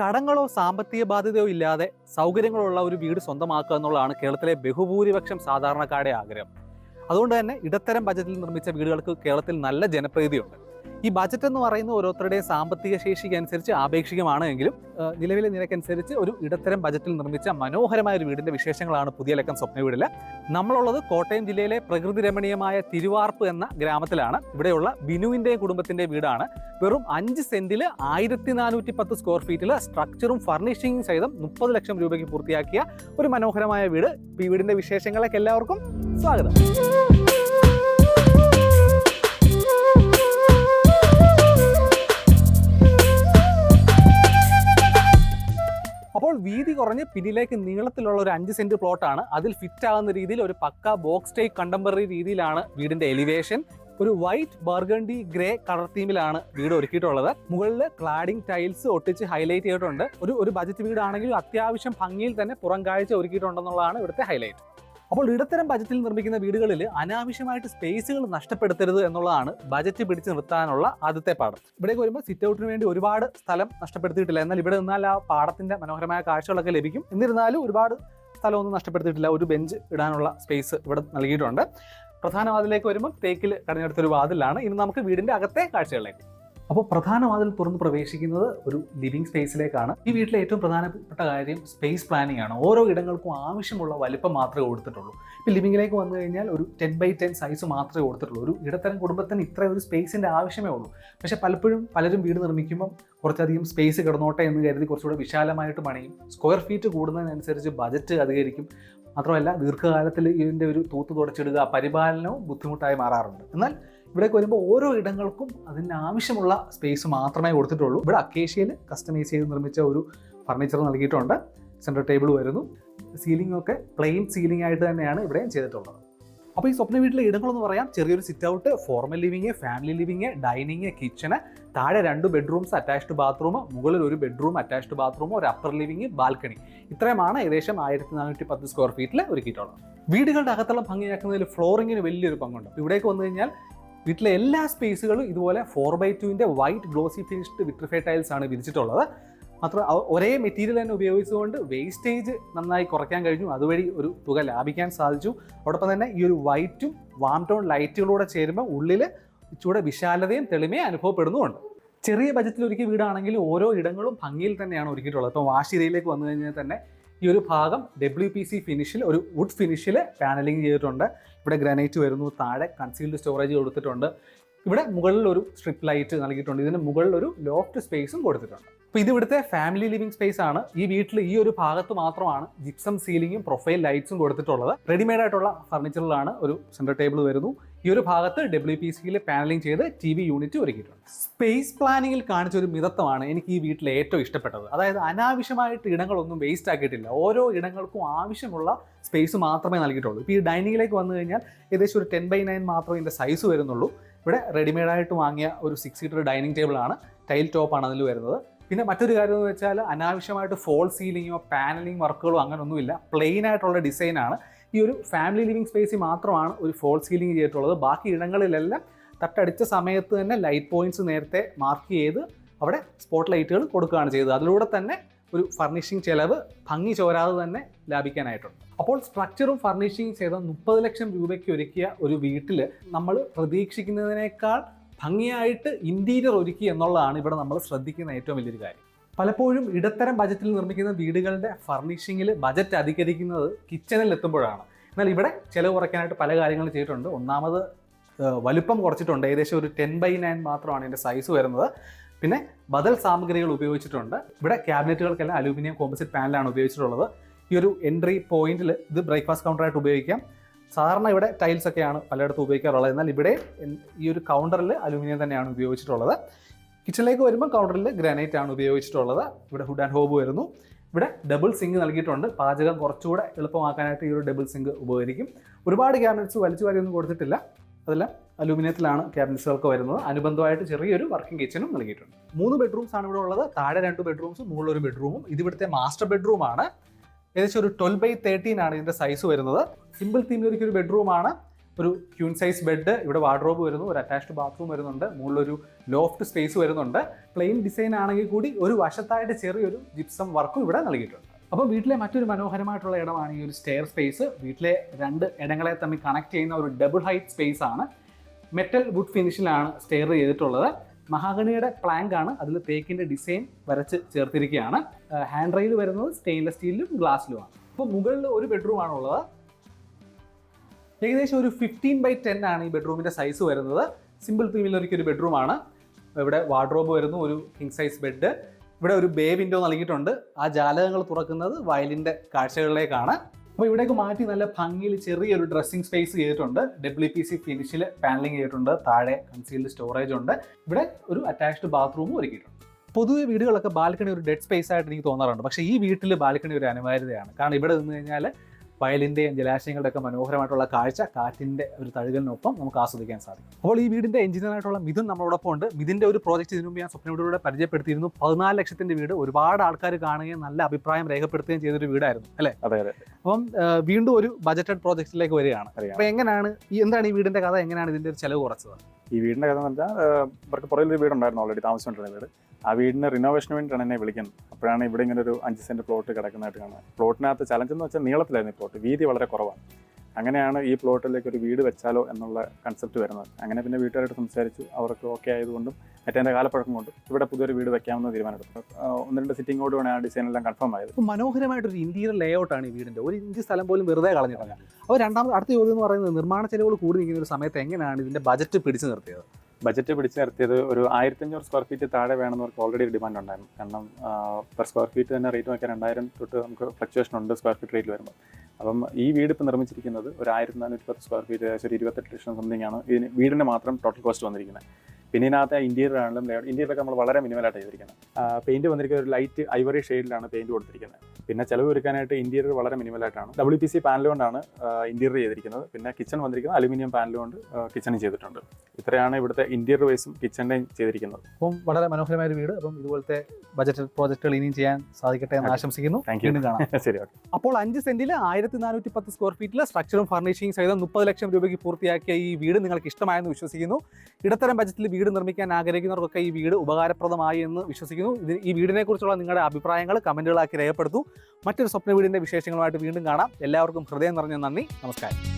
കടങ്ങളോ സാമ്പത്തിക ബാധ്യതയോ ഇല്ലാതെ സൗകര്യങ്ങളുള്ള ഒരു വീട് സ്വന്തമാക്കുക എന്നുള്ളതാണ് കേരളത്തിലെ ബഹുഭൂരിപക്ഷം സാധാരണക്കാരുടെ ആഗ്രഹം. അതുകൊണ്ട് തന്നെ ഇടത്തരം ബജറ്റിൽ നിർമ്മിച്ച വീടുകൾക്ക് കേരളത്തിൽ നല്ല ജനപ്രീതിയുണ്ട്. ഈ ബജറ്റ് എന്ന് പറയുന്നത് ഓരോരുത്തരുടെയും സാമ്പത്തിക ശേഷിക്ക് അനുസരിച്ച് ആപേക്ഷികമാണ് എങ്കിലും നിലവിലെ നിരക്കനുസരിച്ച് ഒരു ഇടത്തരം ബജറ്റിൽ നിർമ്മിച്ച മനോഹരമായ ഒരു വീടിന്റെ വിശേഷങ്ങളാണ് പുതിയ ലക്കം സ്വപ്ന വീടിൽ. നമ്മളുള്ളത് കോട്ടയം ജില്ലയിലെ പ്രകൃതി രമണീയമായ തിരുവാർപ്പ് എന്ന ഗ്രാമത്തിലാണ്. ഇവിടെയുള്ള ബിനുവിന്റെ കുടുംബത്തിന്റെ വീടാണ്. വെറും അഞ്ച് സെന്റിൽ ആയിരത്തി നാനൂറ്റി പത്ത് സ്ക്വയർ ഫീറ്റിൽ സ്ട്രക്ചറും ഫർണിഷിംഗും സഹിതം മുപ്പത് ലക്ഷം രൂപയ്ക്ക് പൂർത്തിയാക്കിയ ഒരു മനോഹരമായ വീട്. ഈ വീടിന്റെ വിശേഷങ്ങളൊക്കെ എല്ലാവർക്കും സ്വാഗതം. വീതി കുറഞ്ഞ് പിന്നിലേക്ക് നീളത്തിലുള്ള ഒരു അഞ്ച് സെന്റ് പ്ലോട്ടാണ് അതിൽ ഫിറ്റ് ആകുന്ന രീതിയിൽ ഒരു പക്ക ബോക്സ് ടൈപ്പ് കണ്ടംപററി രീതിയിലാണ് വീടിന്റെ എലിവേഷൻ ഒരു വൈറ്റ് ബർഗണ്ടി ഗ്രേ കളർ തീമിലാണ് വീട് ഒരുക്കിയിട്ടുള്ളത്. മുകളിൽ ക്ലാഡിംഗ് ടൈൽസ് ഒട്ടിച്ച് ഹൈലൈറ്റ് ചെയ്തിട്ടുണ്ട്. ഒരു ഒരു ബജറ്റ് വീടാണെങ്കിലും അത്യാവശ്യം ഭംഗിയിൽ തന്നെ പുറം കാഴ്ച ഒരുക്കിയിട്ടുണ്ടെന്നുള്ളതാണ് ഇവിടുത്തെ ഹൈലൈറ്റ് അപ്പോൾ ഇടത്തരം ബജറ്റിൽ നിർമ്മിക്കുന്ന വീടുകളിൽ അനാവശ്യമായിട്ട് സ്പേസുകൾ നഷ്ടപ്പെടുത്തരുത് എന്നുള്ളതാണ് ബജറ്റ് പിടിച്ച് നിർത്താനുള്ള ആദ്യത്തെ പാഠം. ഇവിടേക്ക് വരുമ്പോൾ സിറ്റ് ഔട്ടിന് വേണ്ടി ഒരുപാട് സ്ഥലം നഷ്ടപ്പെടുത്തിയിട്ടില്ല. എന്നാൽ ഇവിടെ നിന്നാൽ ആ പാടത്തിന്റെ മനോഹരമായ കാഴ്ചകളൊക്കെ ലഭിക്കും. എന്നിരുന്നാലും ഒരുപാട് സ്ഥലമൊന്നും നഷ്ടപ്പെടുത്തിയിട്ടില്ല. ഒരു ബെഞ്ച് ഇടാനുള്ള സ്പേസ് ഇവിടെ നൽകിയിട്ടുണ്ട്. പ്രധാന വാതിലേക്ക് വരുമ്പോൾ തേക്കിൽ കടഞ്ഞെടുത്തൊരു വാതിലാണ്. ഇനി നമുക്ക് വീടിന്റെ അകത്തെ കാഴ്ചകളിലേക്ക് അപ്പോൾ പ്രധാന വാതിൽ തുറന്ന് പ്രവേശിക്കുന്നത് ഒരു ലിവിംഗ് സ്പേസിലേക്കാണ് ഈ വീട്ടിലെ ഏറ്റവും പ്രധാനപ്പെട്ട കാര്യം സ്പേസ് പ്ലാനിംഗ് ആണ്. ഓരോ ഇടങ്ങൾക്കും ആവശ്യമുള്ള വലിപ്പം മാത്രമേ കൊടുത്തിട്ടുള്ളൂ. ഇപ്പോൾ ലിവിംഗിലേക്ക് വന്നു കഴിഞ്ഞാൽ ഒരു ടെൻ ബൈ ടെൻ സൈസ് മാത്രമേ കൊടുത്തിട്ടുള്ളൂ. ഒരു ഇടത്തരം കുടുംബത്തിന് ഇത്ര ഒരു സ്പേസിന്റെ ആവശ്യമേ ഉള്ളൂ. പക്ഷേ പലപ്പോഴും പലരും വീട് നിർമ്മിക്കുമ്പം കുറച്ചധികം സ്പേസ് കിടന്നോട്ടെ എന്ന് കരുതി കുറച്ചുകൂടെ വിശാലമായിട്ട് പണിയും. സ്ക്വയർ ഫീറ്റ് കൂടുന്നതിനനുസരിച്ച് ബജറ്റ് അധികരിക്കും. മാത്രമല്ല ദീർഘകാലത്തിൽ ഇതിന്റെ ഒരു തൂത്ത് തുടച്ചിടുക പരിപാലനവും ബുദ്ധിമുട്ടായി മാറാറുണ്ട്. എന്നാൽ ഇവിടേക്ക് വരുമ്പോൾ ഓരോ ഇടങ്ങൾക്കും അതിന് ആവശ്യമുള്ള സ്പേസ് മാത്രമേ കൊടുത്തിട്ടുള്ളൂ. ഇവിടെ അക്കേഷ്യയിൽ കസ്റ്റമൈസ് ചെയ്ത് നിർമ്മിച്ച ഒരു ഫർണിച്ചർ നൽകിയിട്ടുണ്ട്. സെന്റർ ടേബിൾ വരുന്നു. സീലിംഗ് ഒക്കെ പ്ലെയിൻ സീലിംഗ് ആയിട്ട് തന്നെയാണ് ഇവിടെയും ചെയ്തിട്ടുള്ളത്. അപ്പോൾ ഈ സ്വപ്ന വീട്ടിലെ ഇടങ്ങളെന്ന് പറയാം ചെറിയൊരു sit out formal living family living dining kitchen താഴെ രണ്ട് ബെഡ്റൂംസ് അറ്റാച്ച്ഡ് ബാത്റൂം മുകളിൽ ഒരു ബെഡ്റൂം അറ്റാച്ച്ഡ് ബാത്റൂം ഒരു അപ്പർ ലിവിങ് ബാൽക്കണി ഇത്രയുമാണ് ഏകദേശം ആയിരത്തി നാനൂറ്റി പത്ത് സ്ക്വയർ ഫീറ്റിൽ ഒരുക്കിയിട്ടുള്ളത്. വീടുകളുടെ അകത്തുള്ള ഭംഗിയാക്കുന്നതിൽ ഫ്ലോറിങ്ങിന് വലിയൊരു പങ്കുണ്ട്. ഇവിടേക്ക് വന്നു കഴിഞ്ഞാൽ വീട്ടിലെ എല്ലാ സ്പേസുകളും ഇതുപോലെ ഫോർ ബൈ ടുവിന്റെ white glossy finished vitrify tiles ആണ് വിരിച്ചിട്ടുള്ളത്. മാത്രം ഒരേ മെറ്റീരിയൽ തന്നെ ഉപയോഗിച്ചുകൊണ്ട് വേസ്റ്റേജ് നന്നായി കുറയ്ക്കാൻ കഴിഞ്ഞു. അതുവഴി ഒരു തുക ലാഭിക്കാൻ സാധിച്ചു. അതോടൊപ്പം തന്നെ ഈ ഒരു വൈറ്റും വാം ടോൺ ലൈറ്റുകളൂടെ ചേരുമ്പോൾ ഉള്ളിൽ ഇച്ചിലൂടെ വിശാലതയും തെളിമയും അനുഭവപ്പെടുന്നുമുണ്ട്. ചെറിയ ബജറ്റിൽ ഒരുക്കിയ വീടാണെങ്കിൽ ഓരോ ഇടങ്ങളും ഭംഗിയിൽ തന്നെയാണ് ഒരുക്കിയിട്ടുള്ളത്. ഇപ്പോൾ വാശിരയിലേക്ക് വന്നു കഴിഞ്ഞാൽ തന്നെ ഈ ഒരു ഭാഗം ഡബ്ല്യു പി സി ഫിനിഷിൽ ഒരു വുഡ് ഫിനിഷിൽ പാനലിംഗ് ചെയ്തിട്ടുണ്ട്. ഇവിടെ ഗ്രാനൈറ്റ് വരുന്നു താഴെ കൺസീൽഡ് സ്റ്റോറേജ് കൊടുത്തിട്ടുണ്ട്. ഇവിടെ മുകളിൽ ഒരു സ്ട്രിപ്പ് ലൈറ്റ് നൽകിയിട്ടുണ്ട്. ഇതിന് മുകളിൽ ഒരു ലോഫ്റ്റ് സ്പേസും കൊടുത്തിട്ടുണ്ട്. അപ്പോൾ ഇത് ഇവിടുത്തെ ഫാമിലി ലിവിംഗ് സ്പേസ് ആണ്. ഈ വീട്ടിൽ ഈ ഒരു ഭാഗത്ത് മാത്രമാണ് ജിപ്സം സീലിംഗും പ്രൊഫൈൽ ലൈറ്റ്സും കൊടുത്തിട്ടുള്ളത്. റെഡിമെയ്ഡ് ആയിട്ടുള്ള ഫർണിച്ചറിലാണ് ഒരു സെന്റർ ടേബിൾ വരുന്നു. ഈ ഒരു ഭാഗത്ത് ഡബ്ല്യു പി സിയിൽ പാനലിംഗ് ചെയ്ത് ടി വി യൂണിറ്റ് ഒരുക്കിയിട്ടുണ്ട്. സ്പേസ് പ്ലാനിങ്ങിൽ കാണിച്ച ഒരു മിതത്വമാണ് എനിക്ക് ഈ വീട്ടിൽ ഏറ്റവും ഇഷ്ടപ്പെട്ടത്. അതായത് അനാവശ്യമായിട്ട് ഇടങ്ങളൊന്നും വേസ്റ്റ് ആക്കിയിട്ടില്ല. ഓരോ ഇടങ്ങൾക്കും ആവശ്യമുള്ള സ്പേസ് മാത്രമേ നൽകിയിട്ടുള്ളൂ. ഇപ്പോൾ ഈ ഡൈനിങ്ങിലേക്ക് വന്നു കഴിഞ്ഞാൽ ഏകദേശം ഒരു ടെൻ ബൈ നയൻ മാത്രമേ ഇതിന്റെ സൈസ് വരുന്നുള്ളൂ. ഇവിടെ റെഡിമെയ്ഡായിട്ട് വാങ്ങിയ ഒരു സിക്സ് സീറ്റർ ഡൈനിങ് ടേബിൾ ആണ്. ടൈൽ ടോപ്പാണ് അതിൽ വരുന്നത്. പിന്നെ മറ്റൊരു കാര്യം എന്ന് വെച്ചാൽ അനാവശ്യമായിട്ട് ഫോൾ സീലിങ്ങോ പാനലിംഗ് വർക്കുകളോ അങ്ങനെയൊന്നുമില്ല പ്ലെയിൻ ആയിട്ടുള്ള ഡിസൈനാണ് ഈ ഒരു ഫാമിലി ലിവിംഗ് സ്പേസിൽ മാത്രമാണ് ഒരു ഫോൾ സീലിംഗ് ചെയ്തിട്ടുള്ളത്. ബാക്കി ഇടങ്ങളിലെല്ലാം തട്ടടിച്ച സമയത്ത് തന്നെ ലൈറ്റ് പോയിന്റ്സ് നേരത്തെ മാർക്ക് ചെയ്ത് അവിടെ സ്പോട്ട് ലൈറ്റുകൾ കൊടുക്കുകയാണ് ചെയ്തത്. അതിലൂടെ തന്നെ ഒരു ഫർണിഷിംഗ് ചെലവ് ഭംഗി ചോരാതെ തന്നെ ലാഭിക്കാനായിട്ടുണ്ട്. അപ്പോൾ സ്ട്രക്ചറും ഫർണിഷിംഗ് ചെയ്ത മുപ്പത് ലക്ഷം രൂപയ്ക്ക് ഒരുക്കിയ ഒരു വീട്ടിൽ നമ്മൾ പ്രതീക്ഷിക്കുന്നതിനേക്കാൾ ഭംഗിയായിട്ട് ഇന്റീരിയർ ഒരുക്കി എന്നുള്ളതാണ് ഇവിടെ നമ്മൾ ശ്രദ്ധിക്കുന്ന ഏറ്റവും വലിയൊരു കാര്യം. പലപ്പോഴും ഇടത്തരം ബജറ്റിൽ നിർമ്മിക്കുന്ന വീടുകളുടെ ഫർണിഷിങ്ങിൽ ബജറ്റ് അധികരിക്കുന്നത് കിച്ചണിൽ എത്തുമ്പോഴാണ്. എന്നാൽ ഇവിടെ ചിലവ് കുറയ്ക്കാനായിട്ട് പല കാര്യങ്ങളും ചെയ്തിട്ടുണ്ട്. ഒന്നാമത് വലുപ്പം കുറച്ചിട്ടുണ്ട്. ഏകദേശം ഒരു ടെൻ ബൈ നയൻ മാത്രമാണ് ഇതിന്റെ സൈസ് വരുന്നത്. പിന്നെ ബദൽ സാമഗ്രികൾ ഉപയോഗിച്ചിട്ടുണ്ട്. ഇവിടെ ക്യാബിനറ്റുകൾക്കെല്ലാം അലൂമിനിയം കോമ്പസിറ്റ് പാനലാണ് ഉപയോഗിച്ചിട്ടുള്ളത്. ഈ ഒരു എൻട്രി പോയിന്റിൽ ഇത് ബ്രേക്ക്ഫാസ്റ്റ് കൗണ്ടറായിട്ട് ഉപയോഗിക്കാം. സാധാരണ ഇവിടെ ടൈൽസ് ഒക്കെയാണ് പലയിടത്തും ഉപയോഗിക്കാറുള്ളത്. എന്നാൽ ഇവിടെ ഈ ഒരു കൗണ്ടറിൽ അലൂമിനിയം തന്നെയാണ് ഉപയോഗിച്ചിട്ടുള്ളത്. കിച്ചണിലേക്ക് വരുമ്പോൾ കൗണ്ടറിൽ ഗ്രാനൈറ്റ് ആണ് ഉപയോഗിച്ചിട്ടുള്ളത്. ഇവിടെ ഹുഡ് ആൻഡ് ഹോബ് വരുന്നു. ഇവിടെ ഡബിൾ സിങ്ക് നൽകിയിട്ടുണ്ട്. പാചകം കുറച്ചുകൂടെ എളുപ്പമാക്കാനായിട്ട് ഈ ഒരു ഡബിൾ സിങ്ക് ഉപകരിക്കും. ഒരുപാട് ക്യാബിനറ്റ്സ് വലിച്ചു വാരിയൊന്നും കൊടുത്തിട്ടില്ല. അതെല്ലാം അലൂമിനിയത്തിലാണ് ക്യാബിനറ്റ്സുകൾക്ക് വരുന്നത്. അനുബന്ധമായിട്ട് ചെറിയൊരു വർക്കിംഗ് കിച്ചണും നൽകിയിട്ടുണ്ട്. മൂന്ന് ബെഡ്റൂംസ് ആണ് ഇവിടെ ഉള്ളത്. താഴെ രണ്ട് ബെഡ്റൂംസും മുകളിലൊരു ബെഡ്റൂമും ഇത് ഇവിടുത്തെ മാസ്റ്റർ ബെഡ്റൂമാണ് ഏകദേശം ഒരു ട്വൽവ് ബൈ തേർട്ടീൻ ആണ് ഇതിന്റെ സൈസ് വരുന്നത്. സിമ്പിൾ തീമിലൊരു ബെഡ്റൂമാണ് ഒരു ക്യൂൺ സൈസ് ബെഡ് ഇവിടെ വാർഡ്രോബ് വരുന്നു ഒരു അറ്റാച്ച്ഡ് ബാത്റൂം വരുന്നുണ്ട് മുകളിലൊരു ലോഫ്റ്റ് സ്പേസ് വരുന്നുണ്ട്. പ്ലെയിൻ ഡിസൈൻ ആണെങ്കിൽ കൂടി ഒരു വശത്തായിട്ട് ചെറിയൊരു ജിപ്സം വർക്കും ഇവിടെ നൽകിയിട്ടുണ്ട്. അപ്പോൾ വീട്ടിലെ മറ്റൊരു മനോഹരമായിട്ടുള്ള ഇടമാണ് ഈ ഒരു സ്റ്റെയർ സ്പേസ് വീട്ടിലെ രണ്ട് ഇടങ്ങളെ തമ്മിൽ കണക്ട് ചെയ്യുന്ന ഒരു ഡബിൾ ഹൈറ്റ് സ്പേസ് ആണ്. മെറ്റൽ വുഡ് ഫിനിഷിലാണ് സ്റ്റെയർ ചെയ്തിട്ടുള്ളത്. മഹാഗണിയുടെ പ്ലാങ്ക് ആണ്. അതിൽ തേക്കിന്റെ ഡിസൈൻ വരച്ച് ചേർത്തിരിക്കുകയാണ്. ഹാൻഡ് റെയിൽ വരുന്നത് സ്റ്റെയിൻലെസ് സ്റ്റീലിലും ഗ്ലാസ്സിലുമാണ് അപ്പോൾ മുകളിൽ ഒരു ബെഡ്റൂം ആണുള്ളത്. ഏകദേശം ഒരു ഫിഫ്റ്റീൻ ബൈ ടെൻ ആണ് ഈ ബെഡ്റൂമിന്റെ സൈസ് വരുന്നത്. സിമ്പിൾ ഒരു ബെഡ്റൂമാണ് ഇവിടെ വാർഡ്രോബ് വരുന്നു ഒരു കിങ് സൈസ് ബെഡ് ഇവിടെ ഒരു ബേ വിൻഡോ നൽകിയിട്ടുണ്ട്. ആ ജാലകങ്ങൾ തുറക്കുന്നത് വയലിന്റെ കാഴ്ചകളിലേക്കാണ്. അപ്പോൾ ഇവിടേക്ക് മാറ്റി നല്ല ഭംഗിയിൽ ചെറിയൊരു ഡ്രസ്സിംഗ് സ്പേസ് ചെയ്തിട്ടുണ്ട്. ഡബ്ല്യു പി സി ഫിനിഷിൽ പാനലിംഗ് ചെയ്തിട്ടുണ്ട്. താഴെ കൺസീൽഡ് സ്റ്റോറേജ് ഉണ്ട്. ഇവിടെ ഒരു അറ്റാച്ച്ഡ് ബാത്റൂമും ഒരുക്കിയിട്ടുണ്ട്. പൊതുവെ വീടുകളൊക്കെ ബാൽക്കണി ഒരു ഡെഡ് സ്പേസ് ആയിട്ട് എനിക്ക് തോന്നാറുണ്ട്. പക്ഷേ ഈ വീട്ടിൽ ബാൽക്കണി ഒരു അനിവാര്യതയാണ്. കാരണം ഇവിടെ നിന്ന് കഴിഞ്ഞാൽ വയലിന്റെയും ജലാശയങ്ങളുടെ ഒക്കെ മനോഹരമായിട്ടുള്ള കാഴ്ച കാറ്റിന്റെ ഒരു തഴുകലിനൊപ്പം നമുക്ക് ആസ്വദിക്കാൻ സാധിക്കും. അപ്പോൾ ഈ വീടിന്റെ എഞ്ചിനീയറായിട്ടുള്ള മിഥുൻ നമ്മളോടൊപ്പം ഉണ്ട്. മിഥിന്റെ ഒരു പ്രോജക്റ്റ് ഇതിനു മുമ്പ് ഞാൻ സ്വപ്നയോടുകൂടെ പരിചയപ്പെടുത്തിയിരുന്നു. പതിനാല് ലക്ഷത്തിന്റെ വീട്. ഒരുപാട് ആൾക്കാർ കാണുകയും നല്ല അഭിപ്രായം രേഖപ്പെടുത്തുകയും ചെയ്തൊരു വീടായിരുന്നു അല്ലേ? അതെ അതെ. അപ്പം വീണ്ടും ഒരു ബജറ്റഡ് പ്രോജക്റ്റിലേക്ക് വരികയാണ്. അപ്പോൾ എങ്ങനെയാണ് ഈ എന്താണ് ഈ വീടിന്റെ കഥ? എങ്ങനെയാണ് ഇതിന്റെ ഒരു ചിലവ് കുറച്ചത്? ഈ വീടിന്റെ കഥ എന്ന് പറഞ്ഞാൽ ഇവർക്ക് പുറകിൽ ഒരു വീടുണ്ടായിരുന്നു ഓൾറെഡി താമസിച്ചുകൊണ്ടിരുന്ന വീട്. ആ വീടിന് റിനോവേഷന് വേണ്ടിയിട്ടാണ് എന്നെ വിളിക്കുന്നത്. അപ്പോഴാണ് ഇവിടെ ഇങ്ങനെ ഒരു അഞ്ച് സെന്റ് പ്ലോട്ട് കിടക്കുന്നതായിട്ട് കാണുന്നത്. പ്ലോട്ടിനകത്ത് ചലഞ്ച് എന്ന് വെച്ചാൽ നീളത്തിലായിരുന്നു പ്ലോട്ട് വീതി വളരെ കുറവാണ്. അങ്ങനെയാണ് ഈ പ്ലോട്ടിലേക്ക് ഒരു വീട് വെച്ചാലോ എന്നുള്ള കൺസെപ്റ്റ് വരുന്നത്. അങ്ങനെ പിന്നെ വീട്ടുകാരായിട്ട് സംസാരിച്ചു. അവർക്ക് ഓക്കെ ആയതുകൊണ്ടും മറ്റേ കാലപ്പഴക്കം കൊണ്ട് ഇവിടെ പുതിയൊരു വീട് വെക്കാമെന്ന് തീരുമാനമെടുത്തു. ഒന്ന് രണ്ട് സിറ്റിങ്ങോടുകൂടെ ആ ഡിസൈൻ എല്ലാം കൺഫേം ആയത്. മനോഹരമായിട്ടൊരു ഇന്റീരിയർ ലേഔട്ട് ആണ് ഈ വീടിന്റെ ഒരു ഇഞ്ച് സ്ഥലം പോലും വെറുതെ കളഞ്ഞിട്ടില്ല. അപ്പോൾ രണ്ടാമത് അടുത്ത ചോദ്യം എന്ന് പറയുന്നത് നിർമ്മാണ ചെലവുകൾ കൂടി നിൽക്കുന്ന ഒരു സമയത്ത് എങ്ങനെയാണ് ഇതിന്റെ ബജറ്റ് പിടിച്ചു നിർത്തിയത്? ബജറ്റ് പിടിച്ച് നിർത്തിയത് ഒരു ആയിരത്തഞ്ഞൂറ് സ്ക്വയർ ഫീറ്റ് താഴെ വേണമെന്നവർക്ക് ഓൾറെഡി ഡിമാൻഡ് ഉണ്ടായിരുന്നു. കാരണം പെർ സ്ക്വയർ ഫീറ്റ് തന്നെ റേറ്റ് നോക്കിയാൽ രണ്ടായിരം തൊട്ട് നമുക്ക് ഫ്ലക്ച്വേഷൻ ഉണ്ട് സ്ക്വയർ ഫീറ്റ് റേറ്റ് വരുമ്പോൾ. അപ്പം ഈ വീട് ഇപ്പോൾ നിർമ്മിച്ചിരിക്കുന്നത് ഒരു ആയിരത്തി നാനൂറ്റി പത്ത് സ്ക്വയർ ഫീറ്റ് ഏകദേശം ഒരു ഇരുപത്തെട്ട് ലക്ഷം സംതിങ് ആണ്. ഇതിന് വീടിന് മാത്രം ടോട്ടൽ കോസ്റ്റ് വന്നിരിക്കുന്നത്. പിന്നെ ഇതിനകത്ത് ഇന്റീരിയർ ആണെങ്കിലും ഇന്റീരിയറൊക്കെ നമ്മൾ വളരെ മിനിമലായിട്ട് ചെയ്തിരിക്കുന്നത്. പെയിന്റ് വന്നിരിക്കുന്ന ഒരു ലൈറ്റ് ഐവറി ഷെയ്ഡിലാണ് പെയിന്റ് കൊടുത്തിരിക്കുന്നത്. പിന്നെ ചിലവ് ഒരുക്കാനായിട്ട് ഇന്റീരിയർ വളരെ മിനിമലായിട്ടാണ് ഡബ്ല്യു പി സി പാനൽ കൊണ്ടാണ് ഇന്റീരിയർ ചെയ്തിരിക്കുന്നത്. പിന്നെ കിച്ചൺ വന്നിരിക്കുന്നത് അലുമിനിയം പാനൽ കൊണ്ട് കിച്ചണും ചെയ്തിട്ടുണ്ട്. ഇത്രയാണ് ഇവിടുത്തെ ഇന്റീരിയർ വൈസും കിച്ചണിന്റെയും ചെയ്തിരിക്കുന്നത്. അപ്പം വളരെ മനോഹരമായ ഒരു വീട്. അപ്പം ഇതുപോലത്തെ ബജറ്റ് പ്രോജക്റ്റുകൾ ഇനിയും ചെയ്യാൻ സാധിക്കട്ടെ എന്ന് ആശംസിക്കുന്നു. Thank വീണ്ടും കാണാം. ശരി ഓക്കെ അപ്പോൾ അഞ്ച് സെന്റിൽ ആയിരത്തി നാനൂറ്റി പത്ത് സ്ക്വയർ ഫീറ്റിൽ സ്ട്രക്ചറും ഫർണിഷിംഗ് സഹിതം മുപ്പത് ലക്ഷം രൂപയ്ക്ക് പൂർത്തിയാക്കിയ ഈ വീട് നിങ്ങൾക്ക് ഇഷ്ടമായെന്ന് വിശ്വസിക്കുന്നു. ഇടത്തരം ബജറ്റിൽ വീട് നിർമ്മിക്കാൻ ആഗ്രഹിക്കുന്നവർക്കൊക്കെ ഈ വീട് ഉപകാരപ്രദമായി എന്ന് വിശ്വസിക്കുന്നു. ഈ വീടിനെ കുറിച്ചുള്ള നിങ്ങളുടെ അഭിപ്രായങ്ങൾ കമന്റുകളാക്കി രേഖപ്പെടുത്തൂ. മറ്റൊരു സ്വപ്ന വീടിന്റെ വിശേഷങ്ങളുമായിട്ട് വീണ്ടും കാണാം. എല്ലാവർക്കും ഹൃദയം നിറഞ്ഞ നന്ദി. നമസ്കാരം.